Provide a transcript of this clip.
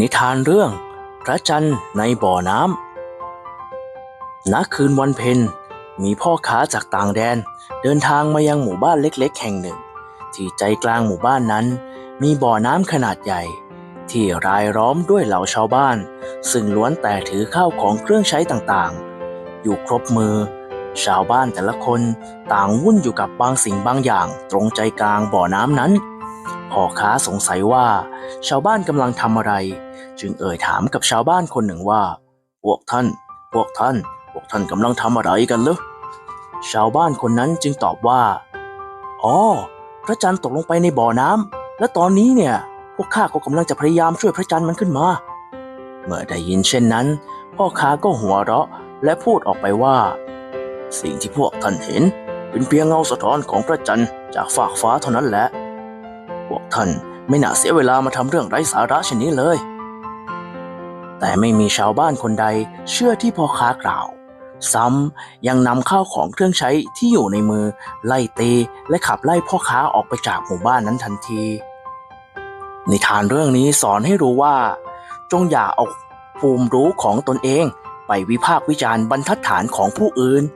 นิทานเรื่องพระจันทร์ในบ่อน้ำณคืนวันเพ็ญมีพ่อค้าจากต่างแดนเดินทางมายังหมู่บ้านเล็กๆ แห่งหนึ่ง ที่ใจกลางหมู่บ้านนั้น มีบ่อน้ำขนาดใหญ่ ที่รายล้อมด้วยเหล่าชาวบ้าน ซึ่งล้วนแต่ถือข้าวของเครื่องใช้ต่างๆ อยู่ครบมือ ชาวบ้านแต่ละคนต่างวุ่นอยู่กับบางสิ่งบางอย่างตรงใจกลางบ่อน้ำนั้น พ่อค้าสงสัยว่า ชาวบ้านกำลังทำอะไร จึงเอ่ยถามกับชาวบ้านคนหนึ่งว่า พวกท่าน พวกท่าน พวกท่านกำลังทำอะไรกันเหรอชาวบ้านคนนั้นจึงตอบว่า อ๋อ พระจันทร์ตกลงไปในบ่อน้ำ และตอนนี้เนี่ย พวกข้าก็กำลังจะพยายามช่วยพระจันทร์มันขึ้นมา เมื่อได้ยินเช่นนั้น พ่อค้าก็หัวเราะและพูดออกไปว่า สิ่งที่พวกท่านเห็น เป็นเพียงเงาสะท้อนของพระจันทร์จากฟากฟ้าเท่านั้นแหละ พวกท่านไม่น่าเสียเวลามาทำเรื่องไร้สาระเช่นนี้เลย แต่ไม่มีชาวบ้านคนใดเชื่อที่พ่อค้ากล่าว ซ้ำยังนำข้าวของเครื่องใช้ที่อยู่ในมือ ไล่ตีและขับไล่พ่อค้าออกไปจากหมู่บ้านนั้นทันที นิทานเรื่องนี้สอนให้รู้ว่า จงอย่าเอาภูมิรู้ของตนเอง ไปวิพากษ์วิจารณ์บรรทัดฐานของผู้อื่นเ